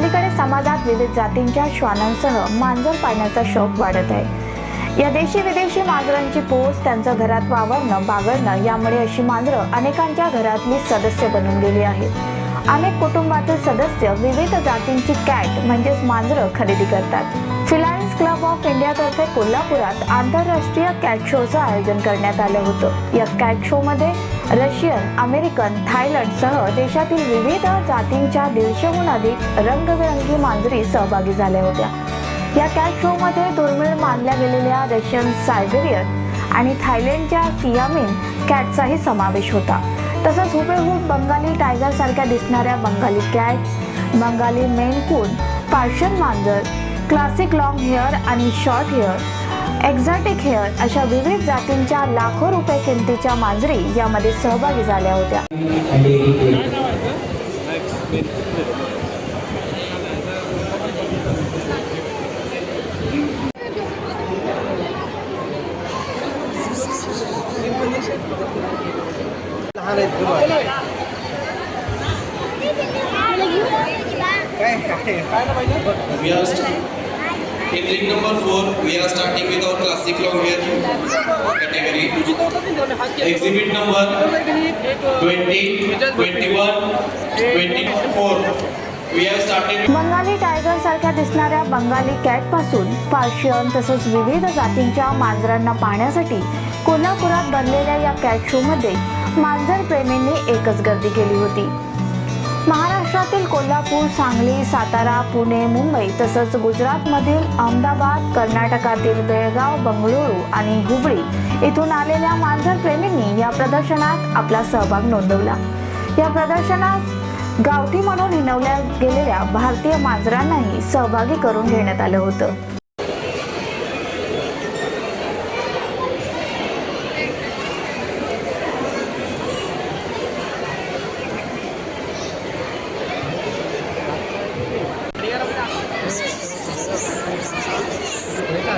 अलीकडे समाजात विविध जातींच्या श्वानांसह मांजर पाळण्याचा शौक वाढत आहे. या देशी विदेशी मांजरांची पोस त्यांचं घरात वावरणं बागडणं यामुळे अशी मांजरं अनेकांच्या घरातली सदस्य बनून गेली आहेत. अनेक कुटुंबातील सदस्य विविध जातींची कॅट म्हणजेच मांजरं खरेदी करतात. फिलायन्स क्लब ऑफ इंडियातर्फे कोल्हापुरात आंतरराष्ट्रीय कॅट शोचं आयोजन करण्यात आलं होतं. या कॅट शोमध्ये रशियन अमेरिकन थायलंड सह देशातील विविध जातींच्या दीडशेहून अधिक रंगबिरंगी मांजरी सहभागी झाल्या होत्या. या कॅट शो मध्ये दुर्मिळ मानल्या गेलेल्या रशियन सायबेरियन आणि थायलंडच्या सियामिन कॅटचाही समावेश होता. तसंच हुबेहूब बंगाली टायगर सारख्या दिसणाऱ्या Bengali cat Bengali Maine Coon Persian मांजर क्लासिक लॉंग हेअर आणि शॉर्ट हेअर एक्झॉटिक हेअर अशा विविध जातींच्या लाखो रुपये किमतीच्या मांजरी यामध्ये सहभागी झाल्या होत्या. We are st- In leg number 4, we are starting with our classic long hair category. Exhibit number 20, 21, 24. Bengali tiger सारख्या दिसणाऱ्या बंगाली कॅटपासून पार्शियन तसंच विविध जातींच्या मांजरांना पाहण्यासाठी कोल्हापुरात बनलेल्या या कॅट शो मध्ये मांजर प्रेमींनी एकच गर्दी केली होती महाराष्ट्रातील कोल्हापूर सांगली सातारा पुणे मुंबई तसंच गुजरातमधील अहमदाबाद कर्नाटकातील बेळगाव बंगळुरू आणि हुबळी इथून आलेल्या मांजर प्रेमींनी या प्रदर्शनात आपला सहभाग नोंदवला. या प्रदर्शनात गावठी म्हणून हिनवल्या गेलेल्या भारतीय मांजरांनाही सहभागी करून घेण्यात आलं होतं.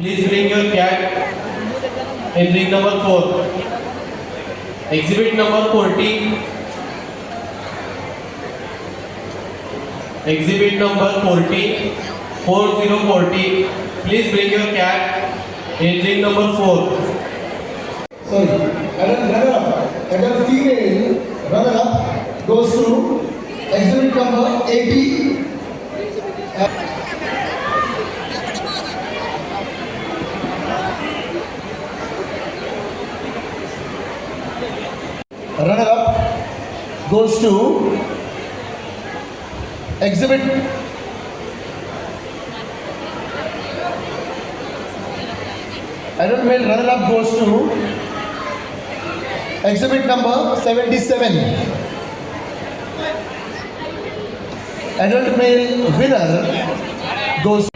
Please bring your cat in ring number 4. Exhibit number 40. Exhibit number 40, 4040. Please bring your cat in ring number 4. sorry, adult runner-up, adult female runner-up goes to exhibit number 80. Goes to exhibit adult male runner-up goes to Exhibit number 77. Adult male winner goes